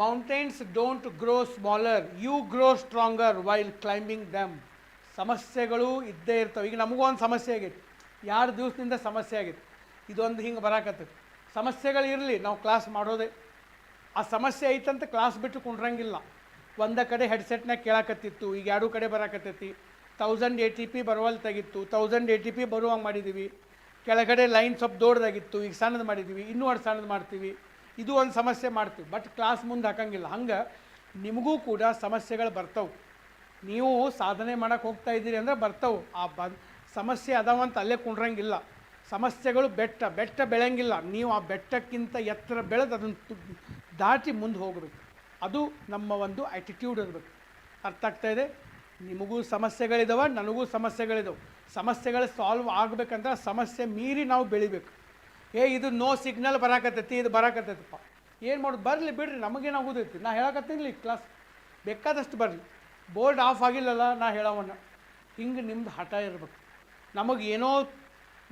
Mountains don't grow smaller you grow stronger while climbing them ಸಮಸ್ಯೆಗಳು ಇದ್ದೇ ಇರ್ತವೆ. ಈಗ ನಮಗೂ ಒಂದು ಸಮಸ್ಯೆ ಆಗೈತೆ ಯಾರು ದಿವಸದಿಂದ ಸಮಸ್ಯೆ ಆಗೈತೆ ಇದೊಂದು ಹಿಂಗೆ ಬರಾಕತ್ತೆ ಸಮಸ್ಯೆಗಳು ಇರಲಿ, ನಾವು ಕ್ಲಾಸ್ ಮಾಡೋದೇ. ಆ ಸಮಸ್ಯೆ ಐತಂತ ಕ್ಲಾಸ್ ಬಿಟ್ಟು ಕುಂಡ್ರಂಗಿಲ್ಲ ಒಂದ ಕಡೆ ಹೆಡ್ಸೆಟ್ನಾಗ ಕೇಳಾಕತ್ತಿತ್ತು, ಈಗ ಎರಡೂ ಕಡೆ ಬರಾಕತ್ತೈತಿ. ತೌಸಂಡ್ ಎ ಟಿ ಪಿ ಬರುವಲ್ಲಿ ತೆಗಿತ್ತು ತೌಸಂಡ್ ಎ ಟಿ ಪಿ ಬರುವಂಗೆ ಮಾಡಿದ್ದೀವಿ ಕೆಳಗಡೆ ಲೈನ್ ಸ್ವಲ್ಪ ದೊಡ್ಡದಾಗಿತ್ತು ಈಗ ಸಣ್ಣದು ಮಾಡಿದ್ದೀವಿ ಇನ್ನೂ ಅಷ್ಟು ಸಣ್ಣದು ಮಾಡ್ತೀವಿ. ಇದು ಒಂದು ಸಮಸ್ಯೆ ಮಾಡ್ತೀವಿ. ಬಟ್ ಕ್ಲಾಸ್ ಮುಂದೆ ಹಾಕಂಗಿಲ್ಲ. ಹಂಗೆ ನಿಮಗೂ ಕೂಡ ಸಮಸ್ಯೆಗಳು ಬರ್ತವೆ. ನೀವು ಸಾಧನೆ ಮಾಡಕ್ಕೆ ಹೋಗ್ತಾ ಇದ್ದೀರಿ ಅಂದರೆ ಬರ್ತವೆ. ಆ ಬ ಸಮಸ್ಯೆ ಅದಾವಂತ ಅಲ್ಲೇ ಕುಂಡ್ರಂಗಿಲ್ಲ ಸಮಸ್ಯೆಗಳು ಬೆಟ್ಟ ಬೆಟ್ಟ ಬೆಳೆಯಂಗಿಲ್ಲ ನೀವು ಆ ಬೆಟ್ಟಕ್ಕಿಂತ ಎತ್ತರ ಬೆಳೆದು ಅದನ್ನು ದಾಟಿ ಮುಂದೆ ಹೋಗಬೇಕು. ಅದು ನಮ್ಮ ಒಂದು ಆ್ಯಟಿಟ್ಯೂಡ್ ಇರಬೇಕು. ಅರ್ಥ ಆಗ್ತಾ ಇದೆ? ನಿಮಗೂ ಸಮಸ್ಯೆಗಳಿದಾವೆ, ನನಗೂ ಸಮಸ್ಯೆಗಳಿದಾವೆ. ಸಮಸ್ಯೆಗಳು ಸಾಲ್ವ್ ಆಗಬೇಕಂದ್ರೆ ಸಮಸ್ಯೆ ಮೀರಿ ನಾವು ಬೆಳಿಬೇಕು. ಏ, ಇದು ನೋ ಸಿಗ್ನಲ್ ಬರಾಕತ್ತೈತಿ, ಇದು ಬರಾಕತ್ತೈತಪ್ಪ. ಏನು ಮಾಡೋದು? ಬರಲಿ, ಬಿಡ್ರಿ, ನಮಗೇನಾಗೋದೈತಿ? ನಾ ಹೇಳಕತ್ತೀನಿ ಕ್ಲಾಸ್ ಬೇಕಾದಷ್ಟು ಬರಲಿ. ಬೋರ್ಡ್ ಆಫ್ ಆಗಿಲ್ಲಲ್ಲ ನಾ ಹೇಳವನ್ನ. ಹಿಂಗೆ ನಿಮ್ದು ಹಠ ಇರಬೇಕು. ನಮಗೆ ಏನೋ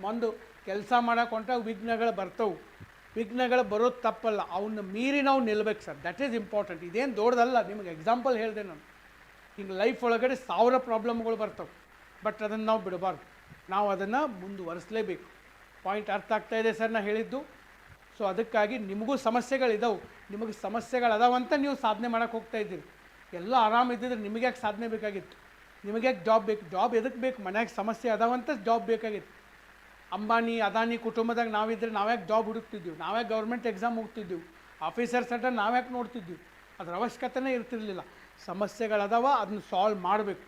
ಒಂದು ಕೆಲಸ ಹೊಂಟಾಗ ವಿಘ್ನಗಳು ಬರ್ತವೆ. ವಿಘ್ನಗಳು ಬರೋದು ತಪ್ಪಲ್ಲ. ಅವನ್ನ ಮೀರಿ ನಾವು ನಿಲ್ಬೇಕು ಸರ್. ದಟ್ ಈಸ್ ಇಂಪಾರ್ಟೆಂಟ್ ಇದೇನು ದೊಡ್ಡದಲ್ಲ. ನಿಮಗೆ ಎಕ್ಸಾಂಪಲ್ ಹೇಳಿದೆ ನಾನು. ಹಿಂಗೆ ಲೈಫ್ ಒಳಗಡೆ ಸಾವಿರ ಪ್ರಾಬ್ಲಮ್ಗಳು ಬರ್ತವೆ. ಬಟ್ ಅದನ್ನು ನಾವು ಬಿಡಬಾರ್ದು. ನಾವು ಅದನ್ನು ಮುಂದುವರಿಸಲೇಬೇಕು. ಪಾಯಿಂಟ್ ಅರ್ಥ ಆಗ್ತಾ ಇದೆ ಸರ್ ನಾ ಹೇಳಿದ್ದು. ಸೊ ಅದಕ್ಕಾಗಿ ನಿಮಗೂ ಸಮಸ್ಯೆಗಳಿದಾವೆ. ನಿಮಗೆ ಸಮಸ್ಯೆಗಳು ಅದಾವಂತ ನೀವು ಸಾಧನೆ ಮಾಡೋಕೆ ಹೋಗ್ತಾ ಇದ್ದೀರಿ. ಎಲ್ಲ ಆರಾಮ ಇದ್ದಿದ್ರೆ ನಿಮಗೆ ಯಾಕೆ ಸಾಧನೆ ಬೇಕಾಗಿತ್ತು? ನಿಮಗೆ ಯಾಕೆ ಜಾಬ್ ಬೇಕು? ಜಾಬ್ ಎದಕ್ಕೆ ಬೇಕು? ಮನ್ಯಾಗ ಸಮಸ್ಯೆ ಅದಾವಂತ ಜಾಬ್ ಬೇಕಾಗಿತ್ತು. ಅಂಬಾನಿ, ಅದಾನಿ ಕುಟುಂಬದಾಗ ನಾವಿದ್ರೆ ನಾವ್ಯಾಕೆ ಜಾಬ್ ಹುಡುಕ್ತಿದ್ದೀವಿ? ನಾವ್ಯಾಕೆ ಗೌರ್ಮೆಂಟ್ ಎಕ್ಸಾಮ್ ಹೋಗ್ತಿದ್ದೀವಿ? ಆಫೀಸರ್ಸ್ ಅಂತ ನಾವ್ಯಾಕೆ ನೋಡ್ತಿದ್ದೀವಿ? ಅದ್ರ ಅವಶ್ಯಕತೆನೇ ಇರ್ತಿರ್ಲಿಲ್ಲ. ಸಮಸ್ಯೆಗಳದಾವ ಅದನ್ನ ಸಾಲ್ವ್ ಮಾಡಬೇಕು.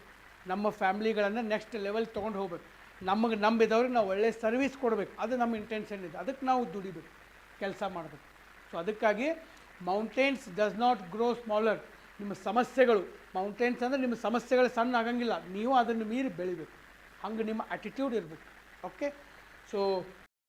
ನಮ್ಮ ಫ್ಯಾಮ್ಲಿಗಳನ್ನು ನೆಕ್ಸ್ಟ್ ಲೆವೆಲ್ ತೊಗೊಂಡು ಹೋಗ್ಬೇಕು. ನಮಗೆ ನಂಬಿದವ್ರಿಗೆ ನಾವು ಒಳ್ಳೆ ಸರ್ವಿಸ್ ಕೊಡಬೇಕು. ಅದು ನಮ್ಮ ಇಂಟೆನ್ಷನ್ ಇದೆ. ಅದಕ್ಕೆ ನಾವು ದುಡಿಬೇಕು, ಕೆಲಸ ಮಾಡಬೇಕು. ಸೊ ಅದಕ್ಕಾಗಿ mountains does not grow smaller ನಿಮ್ಮ ಸಮಸ್ಯೆಗಳು ಮೌಂಟೇನ್ಸ್ ಅಂದರೆ ನಿಮ್ಮ ಸಮಸ್ಯೆಗಳು ಸಣ್ಣ ಆಗಂಗಿಲ್ಲ. ನೀವು ಅದನ್ನು ಮೀರಿ ಬೆಳಿಬೇಕು. ಹಂಗೆ ನಿಮ್ಮ ಆ್ಯಟಿಟ್ಯೂಡ್ ಇರಬೇಕು. Okay so